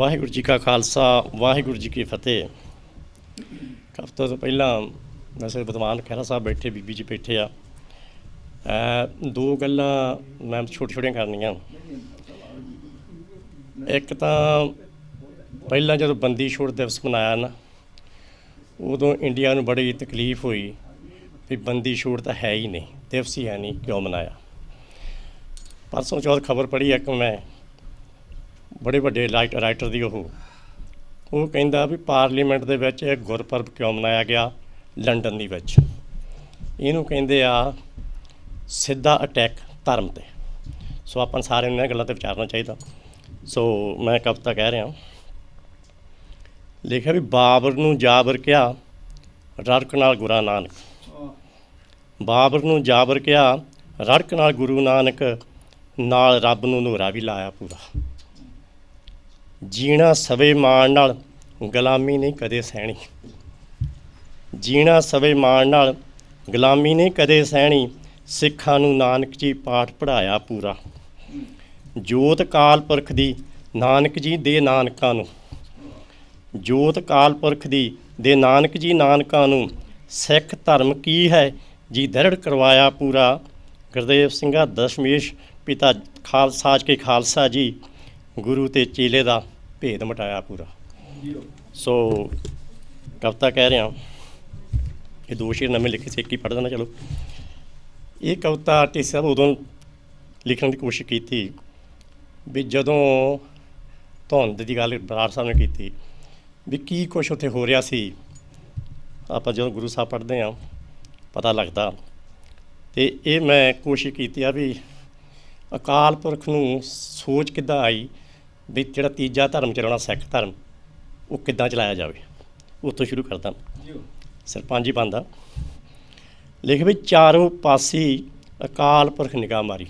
ਵਾਹਿਗੁਰੂ ਜੀ ਕਾ ਖਾਲਸਾ, ਵਾਹਿਗੁਰੂ ਜੀ ਕੀ ਫਤਿਹ। ਹਫ਼ਤੇ ਤੋਂ ਪਹਿਲਾਂ ਵੈਸੇ ਵਿਦਵਾਨ ਖਹਿਰਾ ਸਾਹਿਬ ਬੈਠੇ, ਬੀਬੀ ਜੀ ਬੈਠੇ ਆ। ਦੋ ਗੱਲਾਂ ਮੈਂ ਛੋਟੀਆਂ ਛੋਟੀਆਂ ਕਰਨੀਆਂ। ਇੱਕ ਤਾਂ ਪਹਿਲਾਂ ਜਦੋਂ ਬੰਦੀ ਛੋੜ ਦਿਵਸ ਮਨਾਇਆ ਨਾ, ਉਦੋਂ ਇੰਡੀਆ ਨੂੰ ਬੜੀ ਤਕਲੀਫ ਹੋਈ ਵੀ ਬੰਦੀ ਛੋੜ ਤਾਂ ਹੈ ਹੀ ਨਹੀਂ, ਦਿਵਸ ਹੀ ਹੈ ਨਹੀਂ ਕਿਉਂ ਮਨਾਇਆ। ਪਰਸੋਂ ਚੌਥ ਖਬਰ ਪੜ੍ਹੀ ਇੱਕ ਮੈਂ। ਬੜੇ ਵੱਡੇ ਲਾਈਟ ਰਾਈਟਰ ਦੀ ਉਹ। ਉਹ ਕਹਿੰਦਾ ਵੀ ਪਾਰਲੀਮੈਂਟ ਦੇ ਵਿੱਚ ਇਹ ਗੁਰਪੁਰਬ ਕਿਉਂ ਮਨਾਇਆ ਗਿਆ? ਲੰਡਨ ਦੇ ਵਿੱਚ। ਇਹਨੂੰ ਕਹਿੰਦੇ ਆ ਸਿੱਧਾ ਅਟੈਕ ਧਰਮ ਤੇ। ਸੋ ਆਪਾਂ ਸਾਰਿਆਂ ਨੂੰ ਇਹ ਗੱਲਾਂ ਤੇ ਵਿਚਾਰਨਾ ਚਾਹੀਦਾ। ਸੋ ਮੈਂ ਕਵਿਤਾ ਕਹਿ ਰਿਹਾ। ਲਿਖਿਆ ਵੀ ਬਾਬਰ ਨੂੰ ਜਾਬਰ ਕਿਹਾ, ਰੜਕ ਨਾਲ ਗੁਰੂ ਨਾਨਕ। ਬਾਬਰ ਨੂੰ ਜਾਬਰ ਕਿਹਾ, ਰੜਕ ਨਾਲ ਗੁਰੂ ਨਾਨਕ, ਨਾਲ ਰੱਬ ਨੂੰ ਨੂਰਾ ਵੀ ਲਾਇਆ ਪੂਰਾ। ਜੀਣਾ ਸਵੇ ਮਾਣ ਨਾਲ ਗੁਲਾਮੀ ਨਹੀਂ ਕਦੇ ਸਹਿਣੀ। ਜੀਣਾ ਸਵੇ ਮਾਣ ਨਾਲ ਗੁਲਾਮੀ ਨਹੀਂ ਕਦੇ ਸਹਿਣੀ, ਸਿੱਖਾਂ ਨੂੰ ਨਾਨਕ ਜੀ ਪਾਠ ਪੜਾਇਆ ਪੂਰਾ। ਜੋਤ ਕਾਲ ਪੁਰਖ ਦੀ ਨਾਨਕ ਜੀ ਦੇ ਨਾਨਕਾਂ ਨੂੰ। ਜੋਤ ਕਾਲ ਪੁਰਖ ਦੀ ਦੇ ਨਾਨਕ ਜੀ ਨਾਨਕਾਂ ਨੂੰ, ਸਿੱਖ ਧਰਮ ਕੀ ਹੈ ਜੀ ਦਰੜ ਕਰਵਾਇਆ ਪੂਰਾ। ਗੁਰਦੇਵ ਸਿੰਘਾ ਦਸ਼ਮੇਸ਼ ਪਿਤਾ ਖਾਲਸਾ ਕੇ ਖਾਲਸਾ ਜੀ ਗੁਰੂ ਤੇ ਚੇਲੇ ਦਾ ਭੇਦ ਮਟਾਇਆ ਪੂਰਾ। ਸੋ ਕਵਿਤਾ ਕਹਿ ਰਿਹਾ ਇਹ ਦੋ ਸ਼ੇਰ ਨਵੇਂ ਲਿਖੇ ਸੀ, ਇੱਕ ਹੀ ਪੜ੍ਹ ਦੇਣਾ ਚਲੋ। ਇਹ ਕਵਿਤਾ ਟੀ ਸਾਹਿਬ ਉਦੋਂ ਲਿਖਣ ਦੀ ਕੋਸ਼ਿਸ਼ ਕੀਤੀ ਵੀ ਜਦੋਂ ਧੁੰਦ ਦੀ ਗੱਲ ਬਰਾੜ ਸਾਹਿਬ ਨੇ ਕੀਤੀ ਵੀ ਕੀ ਕੁਛ ਉੱਥੇ ਹੋ ਰਿਹਾ ਸੀ, ਆਪਾਂ ਜਦੋਂ ਗੁਰੂ ਸਾਹਿਬ ਪੜ੍ਹਦੇ ਆ ਪਤਾ ਲੱਗਦਾ। ਤੇ ਇਹ ਮੈਂ ਕੋਸ਼ਿਸ਼ ਕੀਤੀ ਆ ਵੀ ਅਕਾਲ ਪੁਰਖ ਨੂੰ ਸੋਚ ਕਿੱਦਾਂ ਆਈ ਵੀ ਜਿਹੜਾ ਤੀਜਾ ਧਰਮ ਚਲਾਉਣਾ ਸਿੱਖ ਧਰਮ ਉਹ ਕਿੱਦਾਂ ਚਲਾਇਆ ਜਾਵੇ? ਉੱਥੋਂ ਸ਼ੁਰੂ ਕਰਦਾ ਸਰਪੰਚ ਜੀ ਬੰਦਾ ਲਿਖ ਵੀ ਚਾਰੋਂ ਪਾਸੀ ਅਕਾਲ ਪੁਰਖ ਨਿਗਾਹ ਮਾਰੀ।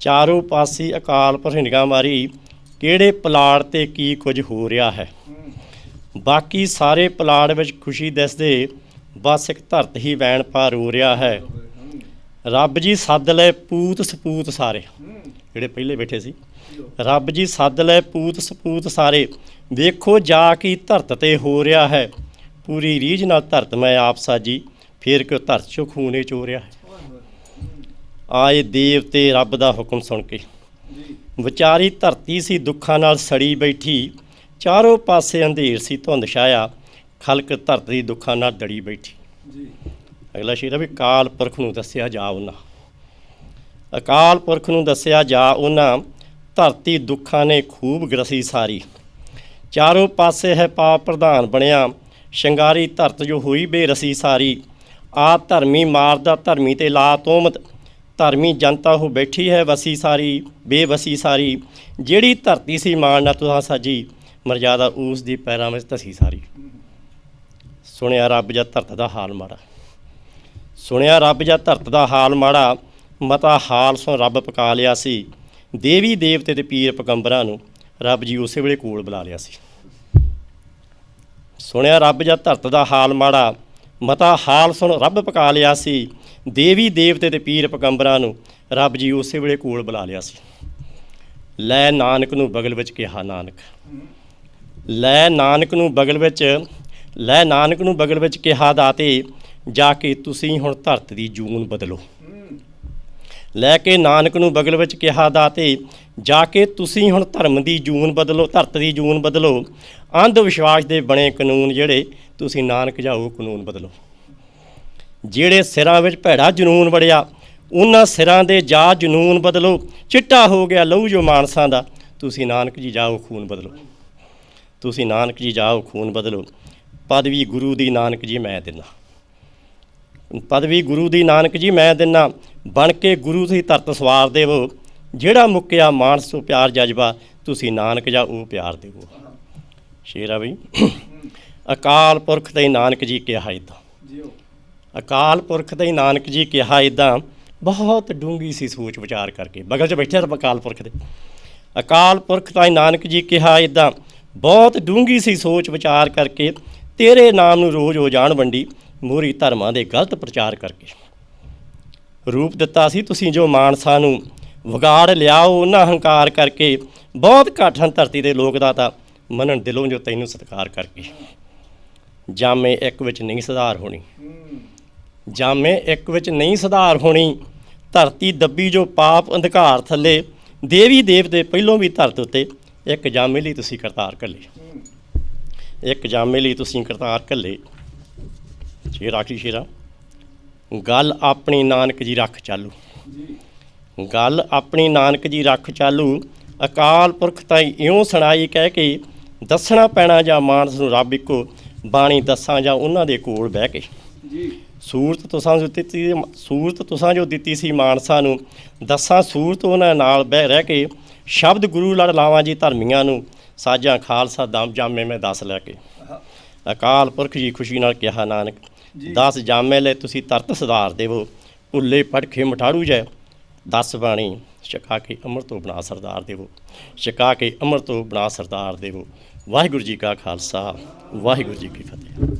ਚਾਰੋਂ ਪਾਸੀ ਅਕਾਲ ਪੁਰਖ ਨਿਗਾਹ ਮਾਰੀ ਕਿਹੜੇ ਪਲਾੜ ਤੇ ਕੀ ਕੁਝ ਹੋ ਰਿਹਾ ਹੈ? ਬਾਕੀ ਸਾਰੇ ਪਲਾੜ ਵਿੱਚ ਖੁਸ਼ੀ ਦਿਸਦੇ ਬਸ ਇੱਕ ਧਰਤ ਹੀ ਵੈਣ ਪਾ ਰੋ ਰਿਹਾ ਹੈ। ਰੱਬ ਜੀ ਸੱਦ ਲੈ ਪੂਤ ਸਪੂਤ ਸਾਰੇ। ਜਿਹੜੇ ਪਹਿਲੇ ਬੈਠੇ ਸੀ। ਰੱਬ ਜੀ ਸੱਦ ਲੈ ਪੂਤ ਸਪੂਤ ਸਾਰੇ। ਵੇਖੋ ਜਾ ਕੀ ਧਰਤ ਤੇ ਹੋ ਰਿਹਾ ਹੈ। ਪੂਰੀ ਰੀਝ ਨਾਲ ਧਰਤ ਮੈਂ ਆਪ ਸਾਜੀ। ਫੇਰ ਕਿਉਂ ਧਰਤ ਚੋਂ ਖੂਨੇ ਚੋ ਰਿਹਾ ਹੈ। ਆਏ ਦੇਵਤੇ ਰੱਬ ਦਾ ਹੁਕਮ ਸੁਣ ਕੇ। ਵਿਚਾਰੀ ਧਰਤੀ ਸੀ, ਦੁੱਖਾਂ ਨਾਲ ਸੜੀ ਬੈਠੀ। ਚਾਰੋਂ ਪਾਸੇ ਅੰਧੇਰ ਸੀ, ਧੁੰਦ ਛਾਇਆ। ਖਲਕ ਧਰਤੀ ਦੁੱਖਾਂ ਨਾਲ ਦੜੀ ਬੈਠੀ। ਅਗਲਾ ਸ਼ੇਰ ਹੈ ਵੀ ਕਾਲ ਪੁਰਖ ਨੂੰ ਦੱਸਿਆ ਜਾ ਉਹਨਾਂ। ਅਕਾਲ ਪੁਰਖ ਨੂੰ ਦੱਸਿਆ ਜਾ ਉਹਨਾਂ, ਧਰਤੀ ਦੁੱਖਾਂ ਨੇ ਖੂਬ ਗਰਸੀ ਸਾਰੀ। ਚਾਰੋਂ ਪਾਸੇ ਹੈ ਪਾਪ ਪ੍ਰਧਾਨ ਬਣਿਆ, ਸ਼ਿੰਗਾਰੀ ਧਰਤ ਜੋ ਹੋਈ ਬੇਰਸੀ ਸਾਰੀ। ਆ ਧਰਮੀ ਮਾਰਦਾ ਧਰਮੀ ਤੇ ਲਾ ਤੋਮਤ, ਧਰਮੀ ਜਨਤਾ ਹੋ ਬੈਠੀ ਹੈ ਵਸੀ ਸਾਰੀ, ਬੇਵਸੀ ਸਾਰੀ। ਜਿਹੜੀ ਧਰਤੀ ਸੀ ਮਾਣ ਨਾ ਤੁਸਾਂ ਸਾਜੀ, ਮਰਜ਼ਾਦਾ ਉਸ ਦੀ ਪੈਰਾਂ ਵਿੱਚ ਧਸੀ ਸਾਰੀ। ਸੁਣਿਆ ਰੱਬ ਜਦ ਧਰਤ ਦਾ ਹਾਲ ਮਾੜਾ। ਸੁਣਿਆ ਰੱਬ ਜਾਂ ਧਰਤ ਦਾ ਹਾਲ ਮਾੜਾ, ਮਤਾ ਹਾਲ ਸੋ ਰੱਬ ਪਕਾ ਲਿਆ ਸੀ। ਦੇਵੀ ਦੇਵਤੇ ਤੇ ਪੀਰ ਪਗੰਬਰਾਂ ਨੂੰ ਰੱਬ ਜੀ ਉਸੇ ਵੇਲੇ ਕੋਲ ਬੁਲਾ ਲਿਆ ਸੀ। ਸੁਣਿਆ ਰੱਬ ਜਾਂ ਧਰਤ ਦਾ ਹਾਲ ਮਾੜਾ, ਮਤਾ ਹਾਲ ਸੁਣ ਰੱਬ ਪਕਾ ਲਿਆ ਸੀ। ਦੇਵੀ ਦੇਵਤੇ ਤੇ ਪੀਰ ਪਗੰਬਰਾਂ ਨੂੰ ਰੱਬ ਜੀ ਉਸੇ ਵੇਲੇ ਕੋਲ ਬੁਲਾ ਲਿਆ ਸੀ। ਲੈ ਨਾਨਕ ਨੂੰ ਬਗਲ ਵਿੱਚ ਕਿਹਾ ਨਾਨਕ। ਲੈ ਨਾਨਕ ਨੂੰ ਬਗਲ ਵਿੱਚ, ਲੈ ਨਾਨਕ ਨੂੰ ਬਗਲ ਵਿੱਚ ਕਿਹਾ ਦਾਤੇ ਜਾ ਕੇ ਤੁਸੀਂ ਹੁਣ ਧਰਤ ਦੀ ਜੂਨ ਬਦਲੋ। ਲੈ ਕੇ ਨਾਨਕ ਨੂੰ ਬਗਲ ਵਿੱਚ ਕਿਹਾ ਦਾਤੇ ਜਾ ਕੇ ਤੁਸੀਂ ਹੁਣ ਧਰਮ ਦੀ ਜੂਨ ਬਦਲੋ, ਧਰਤ ਦੀ ਜੂਨ ਬਦਲੋ। ਅੰਧ ਵਿਸ਼ਵਾਸ ਦੇ ਬਣੇ ਕਾਨੂੰਨ ਜਿਹੜੇ ਤੁਸੀਂ ਨਾਨਕ ਜਾਓ ਕਾਨੂੰਨ ਬਦਲੋ। ਜਿਹੜੇ ਸਿਰਾਂ ਵਿੱਚ ਭੈੜਾ ਜਨੂਨ ਵੜਿਆ, ਉਹਨਾਂ ਸਿਰਾਂ ਦੇ ਜਾ ਜਨੂਨ ਬਦਲੋ। ਚਿੱਟਾ ਹੋ ਗਿਆ ਲਹੂ ਜੋ ਮਾਨਸਾਂ ਦਾ, ਤੁਸੀਂ ਨਾਨਕ ਜੀ ਜਾਓ ਖੂਨ ਬਦਲੋ। ਤੁਸੀਂ ਨਾਨਕ ਜੀ ਜਾਓ ਖੂਨ ਬਦਲੋ। ਪਦਵੀ ਗੁਰੂ ਦੀ ਨਾਨਕ ਜੀ ਮੈਂ ਦਿੰਦਾ ਪਦਵੀ ਗੁਰੂ ਦੀ ਨਾਨਕ ਜੀ ਮੈਂ ਦਿੰਨਾ, ਬਣ ਕੇ ਗੁਰੂ ਦੀ ਧਰਤ ਸਵਾਰ ਦੇਵੋ, ਜਿਹੜਾ ਮੁੱਕਿਆ ਮਾਨਸ ਤੋਂ ਪਿਆਰ ਜਜ਼ਬਾ, ਤੁਸੀਂ ਨਾਨਕ ਜਾ ਉਹ ਪਿਆਰ ਦੇਵੋ। ਸ਼ੇਰਾ ਬਈ ਅਕਾਲ ਪੁਰਖ ਤੇ ਨਾਨਕ ਜੀ ਕਿਹਾ ਇਦਾਂ ਅਕਾਲ ਪੁਰਖ ਤੇ ਨਾਨਕ ਜੀ ਕਿਹਾ ਇਦਾਂ ਬਹੁਤ ਡੂੰਗੀ ਸੀ ਸੋਚ ਵਿਚਾਰ ਕਰਕੇ। ਬਗਲ 'ਚ ਬੈਠਿਆ ਤਾਂ ਅਕਾਲ ਪੁਰਖ ਦੇ। ਅਕਾਲ ਪੁਰਖ ਤਾਂ ਨਾਨਕ ਜੀ ਕਿਹਾ ਇਦਾਂ ਬਹੁਤ ਡੂੰਗੀ ਸੀ ਸੋਚ ਵਿਚਾਰ ਕਰਕੇ, ਤੇਰੇ ਨਾਮ ਨੂੰ ਰੋਜ਼ ਹੋ ਜਾਣ ਵੰਡੀ ਮੋਰੀ ਧਰਮਾਂ ਦੇ ਗਲਤ ਪ੍ਰਚਾਰ ਕਰਕੇ। ਰੂਪ ਦਿੱਤਾ ਸੀ ਤੁਸੀਂ ਜੋ ਮਾਨਸਾ ਨੂੰ ਵਿਗਾੜ ਲਿਆਓ ਉਹਨਾਂ ਹੰਕਾਰ ਕਰਕੇ, ਬਹੁਤ ਘੱਟ ਹਨ ਧਰਤੀ ਦੇ ਲੋਕ ਦਾ ਤਾਂ ਮੰਨਣ ਦਿਲੋਂ ਜੋ ਤੈਨੂੰ ਸਤਿਕਾਰ ਕਰਕੇ। ਜਾਮੇ ਇੱਕ ਵਿੱਚ ਨਹੀਂ ਸੁਧਾਰ ਹੋਣੀ। ਜਾਮੇ ਇੱਕ ਵਿੱਚ ਨਹੀਂ ਸੁਧਾਰ ਹੋਣੀ, ਧਰਤੀ ਦੱਬੀ ਜੋ ਪਾਪ ਅੰਧਕਾਰ ਥੱਲੇ, ਦੇਵੀ ਦੇਵਤੇ ਪਹਿਲੋਂ ਵੀ ਧਰਤ ਉੱਤੇ, ਇੱਕ ਜਾਮੇ ਲਈ ਤੁਸੀਂ ਕਰਤਾਰ ਕੱਲੇ ਇੱਕ ਜਾਮੇ ਲਈ ਤੁਸੀਂ ਕਰਤਾਰ ਕੱਲੇ ਜੇ ਰਾਖੀ ਸ਼ੇਰਾ। ਗੱਲ ਆਪਣੀ ਨਾਨਕ ਜੀ ਰੱਖ ਚਾਲੂ। ਗੱਲ ਆਪਣੀ ਨਾਨਕ ਜੀ ਰੱਖ ਚਾਲੂ। ਅਕਾਲ ਪੁਰਖ ਤਾਈ ਇਉਂ ਸੁਣਾਈ ਕਹਿ ਕੇ ਦੱਸਣਾ ਪੈਣਾ ਜਾਂ ਮਾਨਸ ਨੂੰ ਰੱਬ ਇੱਕੋ ਬਾਣੀ ਦੱਸਾਂ ਜਾਂ ਉਹਨਾਂ ਦੇ ਕੋਲ ਬਹਿ ਕੇ। ਜੀ। ਸੂਰਤ ਤੁਸਾਂ ਜੋ ਦਿੱਤੀ ਸੂਰਤ ਤੁਸਾਂ ਜੋ ਦਿੱਤੀ ਸੀ ਮਾਨਸਾ ਨੂੰ ਦੱਸਾਂ ਸੂਰਤ ਉਹਨਾਂ ਨਾਲ ਬਹਿ ਰਹਿ ਕੇ ਸ਼ਬਦ ਗੁਰੂ ਲੜ ਲਾਵਾਂ ਜੀ ਧਰਮੀਆਂ ਨੂੰ ਸਾਜਾਂ ਖਾਲਸਾ ਦਮ ਜਾਮੇ ਮੈਂ ਦੱਸ ਲੈ ਕੇ। ਅਕਾਲ ਪੁਰਖ ਜੀ ਖੁਸ਼ੀ ਨਾਲ ਕਿਹਾ ਨਾਨਕ ਜੀ। 10 ਜਾਮੇ ਲੈ ਤੁਸੀਂ ਤਰਤ ਸਧਾਰ ਦੇਵੋ, ਭੁੱਲੇ ਪੜਖੇ ਮਠਾੜੂ ਜੈ। 10 ਬਾਣੀ, ਛਕਾ ਕੇ ਅਮਰ ਬਣਾ ਸਰਦਾਰ ਦੇਵੋ। ਛਕਾ ਕੇ ਅਮਰ ਤੋਂ ਬਣਾ ਸਰਦਾਰ ਦੇਵੋ। ਵਾਹਿਗੁਰੂ ਜੀ ਕਾ ਖਾਲਸਾ, ਵਾਹਿਗੁਰੂ ਜੀ ਕੀ ਫਤਿਹ।